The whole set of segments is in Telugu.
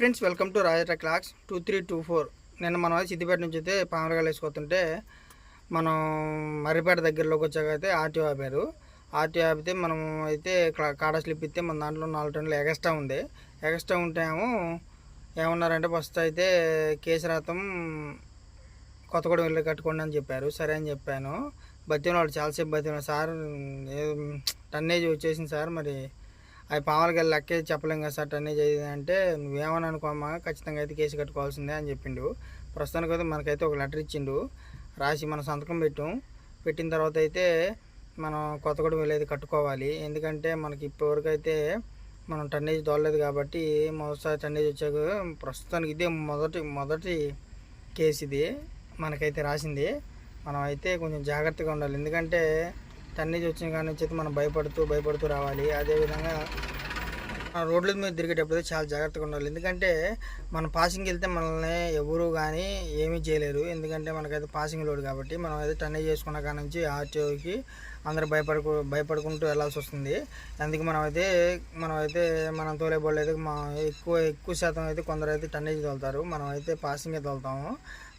Friends welcome to రాజట clocks two three two four నిన్న మనం సిద్దిపేట నుంచి అయితే పామరగాలు వేసుకొస్తుంటే మనం మర్రిపేట దగ్గరలోకి వచ్చాక అయితే ఆర్టీఓ ఆపారు. ఆర్టీఓ ఆపితే మనం అయితే కాడ స్లిప్ ఇస్తే మన దాంట్లో నాలుగు టన్నులు ఎగస్ట్రా ఉంది ఎగస్ట్రా ఉంటే ఏమో ఏమన్నారంటే ఫస్ట్ అయితే కేసు రాతం కొత్తగూడెం వెళ్ళి కట్టుకోండి అని చెప్పారు. సరే అని చెప్పాను. బతిన వాళ్ళు చాలాసేపు బతిన సార్ టన్నేజ్ వచ్చేసింది సార్ మరి అవి పాములకి వెళ్ళి లెక్కే చెప్పలేం కదా సార్ అన్నీ అయ్యింది అంటే నువ్వేమని అనుకోమా ఖచ్చితంగా అయితే కేసు కట్టుకోవాల్సిందే అని చెప్పిండు. ప్రస్తుతానికి అయితే మనకైతే ఒక లెటర్ ఇచ్చిండు. రాసి మన సంతకం పెట్టాం. పెట్టిన తర్వాత అయితే మనం కొత్తగూడెం వెళ్ళేది కట్టుకోవాలి. ఎందుకంటే మనకి ఇప్పటివరకు అయితే మనం టన్నేజ్ దోలలేదు కాబట్టి మొదటిసారి టన్నేజ్ వచ్చాక ప్రస్తుతానికి ఇదే మొదటి మొదటి కేసు ఇది మనకైతే రాసింది. మనం అయితే కొంచెం జాగ్రత్తగా ఉండాలి. ఎందుకంటే టన్నేజ్ వచ్చిన కాడి నుంచి అయితే మనం భయపడుతూ భయపడుతూ రావాలి. అదేవిధంగా మన రోడ్ల మీద తిరిగేటప్పుడు అయితే చాలా జాగ్రత్తగా ఉండాలి. ఎందుకంటే మనం పాసింగ్కి వెళ్తే మనల్ని ఎవరు కానీ ఏమీ చేయలేరు. ఎందుకంటే మనకైతే పాసింగ్ లోడ్ కాబట్టి మనం అయితే టన్నేజ్ చేసుకున్న కాడ నుంచి ఆర్టీఓకి అందరు భయపడుకు భయపడుకుంటూ వెళ్ళాల్సి వస్తుంది. అందుకే మనమైతే మనమైతే మనం తోలే బళ్ళు అయితే మా ఎక్కువ ఎక్కువ శాతం అయితే కొందరు అయితే టన్నేజ్ తోలుతారు. మనమైతే పాసింగే తోలుతాము.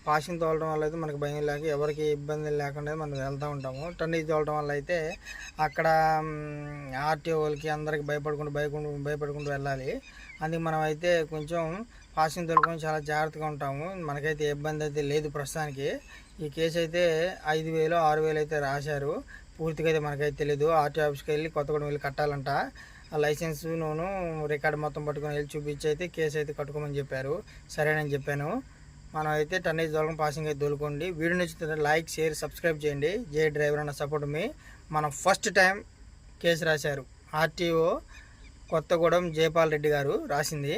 పాసింగ్ తోలడం వల్ల అయితే మనకు భయం లేక ఎవరికి ఇబ్బంది లేకుండా మనం వెళ్తూ ఉంటాము. టన్నేజ్ తోలడం వల్ల అయితే అక్కడ ఆర్టీఓ వాళ్ళకి అందరికి భయపడుకుంటూ భయకుంటూ భయపడుకుంటూ వెళ్ళాలి. అందుకే మనం అయితే కొంచెం పాసింగ్ తోలుకొని చాలా జాగ్రత్తగా ఉంటాము. మనకైతే ఇబ్బంది అయితే లేదు ప్రస్తుతానికి. ఈ కేసు అయితే ఐదు వేలు ఆరు వేలు అయితే రాశారు. పూర్తిగా అయితే మనకైతే తెలియదు ఆర్టీఓ ఆఫీస్కి వెళ్ళి కొత్తగూడెం వెళ్ళి కట్టాలంట. లైసెన్స్ నూను రికార్డు మొత్తం పట్టుకొని వెళ్ళి చూపించి అయితే కేసు అయితే కట్టుకోమని చెప్పారు. సరేనని చెప్పాను. మనం అయితే టన్నేజ్ దొరకం పాసింగ్ అయితే దొలుకోండి. వీడియో నచ్చితే లైక్ షేర్ సబ్స్క్రైబ్ చేయండి. జే డ్రైవర్ అన్న సపోర్ట్ మీ. మనం ఫస్ట్ టైం కేసు రాశారు. ఆర్టీఓ కొత్తగూడెం జయపాల్ రెడ్డి గారు రాసింది.